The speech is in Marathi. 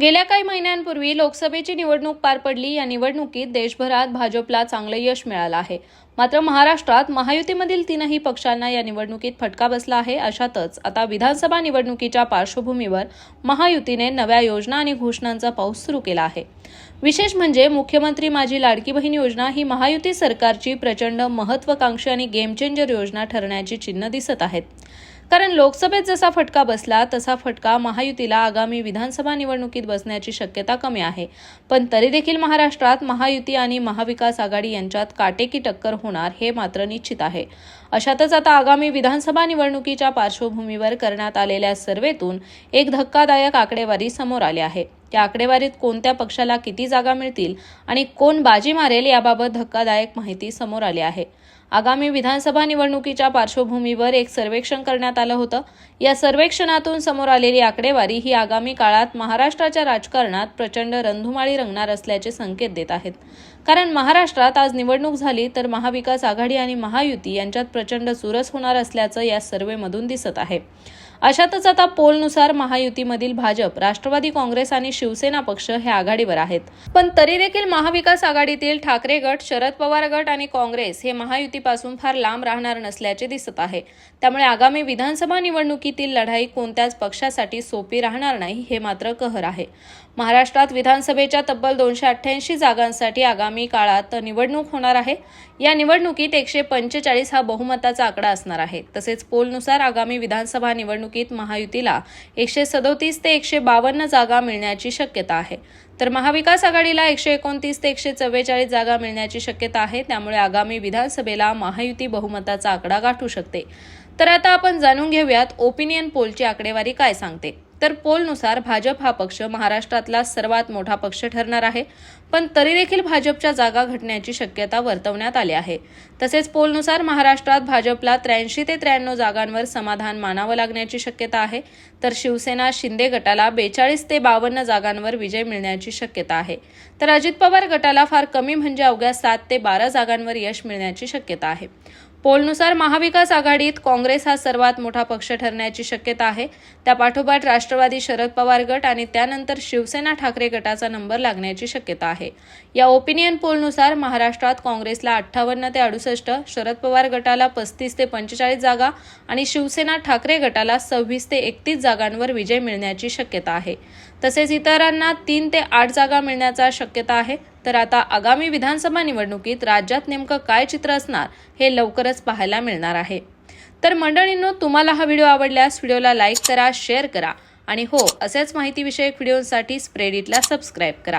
गेल्या काही महिन्यांपूर्वी लोकसभेची निवडणूक पार पडली. या निवडणुकीत देशभरात भाजपला चांगलं यश मिळालं आहे. मात्र महाराष्ट्रात महायुतीमधील तीनही पक्षांना या निवडणुकीत फटका बसला आहे. अशातच आता विधानसभा निवडणुकीच्या पार्श्वभूमीवर महायुतीने नव्या योजना आणि घोषणांचा पाऊस सुरू केला आहे. विशेष म्हणजे मुख्यमंत्री माझी लाडकी बहीण योजना ही महायुती सरकारची प्रचंड महत्वाकांक्षी आणि गेम चेंजर योजना ठरण्याची चिन्ह दिसत आहेत. कारण लोकसभेत जसा फटका बसला तसा फटका महायुतीला आगामी विधानसभा निवडणुकीत बसण्याची शक्यता कमी आहे. पण तरी देखील महाराष्ट्रात महायुती आणि महाविकास आघाडी यांच्यात काटेकी टक्कर होणार हे मात्र निश्चित आहे. अशातच आता आगामी विधानसभा निवडणुकीच्या पार्श्वभूमीवर करण्यात आलेल्या सर्वेतून एक धक्कादायक आकडेवारी समोर आली आहे. त्या आकडेवारीत कोणत्या पक्षाला किती जागा मिळतील आणि कोण बाजी मारेल याबाबत धक्कादायक माहिती समोर आली आहे. आगामी विधानसभा निवडणुकीच्या पार्श्वभूमीवर एक सर्वेक्षण करण्यात आलं होतं. या सर्वेक्षणातून समोर आलेली आकडेवारी ही आगामी काळात महाराष्ट्राच्या राजकारणात प्रचंड रंधुमाळी रंगणार असल्याचे संकेत देत आहेत. कारण महाराष्ट्रात आज निवडणूक झाली तर महाविकास आघाडी आणि महायुती यांच्यात प्रचंड चुरस होणार असल्याचं या सर्वेमधून दिसत आहे. अशातच आता पोलनुसार महायुतीमधील भाजप राष्ट्रवादी काँग्रेस आणि शिवसेना पक्ष हे आघाडीवर आहेत. पण तरी देखील महाविकास आघाडीतील ठाकरे गट शरद पवार गट आणि काँग्रेस हे महायुतीपासून फार लांब राहणार नसल्याचे दिसत आहे. त्यामुळे आगामी विधानसभा निवडणुकीतील लढाई कोणत्याच पक्षासाठी सोपी राहणार नाही हे मात्र कहर आहे. महाराष्ट्रात विधानसभेच्या तब्बल दोनशे अठ्ठ्याऐंशी जागांसाठी आगामी काळात निवडणूक होणार आहे. या निवडणुकीत एकशे पंचेचाळीस हा बहुमताचा आकडा असणार आहे. तसेच पोलनुसार आगामी विधानसभा निवडणुकीत महायुतीला एकशे सदोतीस ते एकशे बावन्न जागा मिळण्याची शक्यता आहे. तर महाविकास आघाडीला एकशे एकोणतीस ते एकशे चव्वेचाळीस जागा मिळण्याची शक्यता आहे. त्यामुळे आगामी विधानसभेला महायुती बहुमताचा आकडा गाठू शकते. तर आता आपण जाणून घेऊयात ओपिनियन पोलची आकडेवारी काय सांगते. तर पोलनुसार भाजप हा पक्ष महाराष्ट्रातला सर्वात मोठा पक्ष ठरणार आहे. पण तरी देखील भाजपच्या जागा घटण्याची शक्यता वर्तवण्यात आली आहे. तसेच पोलनुसार महाराष्ट्रात भाजपला त्र्याऐंशी ते त्र्याण्णव जागांवर समाधान मानावं लागण्याची शक्यता आहे. तर शिवसेना शिंदे गटाला बेचाळीस ते बावन्न जागांवर विजय मिळण्याची शक्यता आहे. तर अजित पवार गटाला फार कमी म्हणजे अवघ्या सात ते बारा जागांवर यश मिळण्याची शक्यता आहे. पोलनुसार महाविकास आघाडीत काँग्रेस हा सर्वात मोठा पक्ष ठरण्याची शक्यता आहे. त्या पाठोपाठ राष्ट्रवादी शरद पवार गट आणि त्यानंतर शिवसेना ठाकरे गटाचा नंबर लागण्याची शक्यता आहे. या ओपिनियन पोलनुसार महाराष्ट्रात काँग्रेसला अठ्ठावन्न ते अडुसष्ट शरद पवार गटाला पस्तीस ते पंचेचाळीस जागा आणि शिवसेना ठाकरे गटाला सव्वीस ते एकतीस जागांवर विजय मिळण्याची शक्यता आहे. तसेच इतरांना तीन ते आठ जागा मिळण्याचा शक्यता आहे. तर आता आगामी विधानसभा निवडणुकीत राज्यात नेमकं काय चित्र असणार हे लवकरच पाहायला मिळणार आहे. तर मंडळींनो तुम्हाला हा व्हिडिओ आवडल्यास व्हिडिओला लाईक करा शेअर करा आणि हो असेच माहितीविषयक व्हिडिओसाठी स्प्रेडिटला सबस्क्राईब करा.